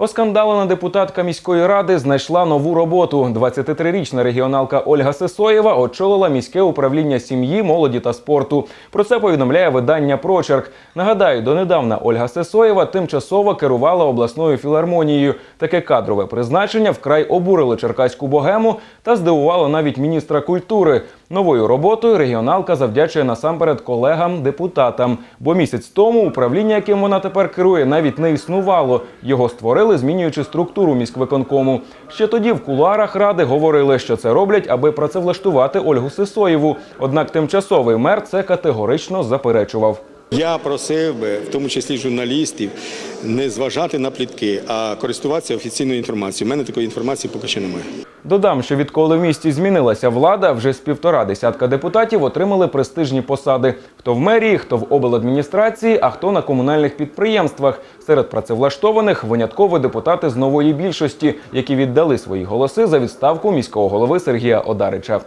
Оскандалена депутатка міської ради знайшла нову роботу. 23-річна регіоналка Ольга Сисоєва очолила міське управління сім'ї, молоді та спорту. Про це повідомляє видання Прочерк. Нагадаю, донедавна Ольга Сисоєва тимчасово керувала обласною філармонією. Таке кадрове призначення вкрай обурило черкаську богему та здивувало навіть міністра культури. Новою роботою регіоналка завдячує насамперед колегам-депутатам. Бо місяць тому управління, яким вона тепер керує, навіть не існувало. Його створили, змінюючи структуру міськвиконкому. Ще тоді в кулуарах ради говорили, що це роблять, аби працевлаштувати Ольгу Сисоєву. Однак тимчасовий мер це категорично заперечував. Я просив би, в тому числі журналістів, не зважати на плітки, а користуватися офіційною інформацією. У мене такої інформації поки що немає. Додам, що відколи в місті змінилася влада, вже з півтора десятка депутатів отримали престижні посади: хто в мерії, хто в обладміністрації, а хто на комунальних підприємствах. Серед працевлаштованих винятково депутати з нової більшості, які віддали свої голоси за відставку міського голови Сергія Одарича.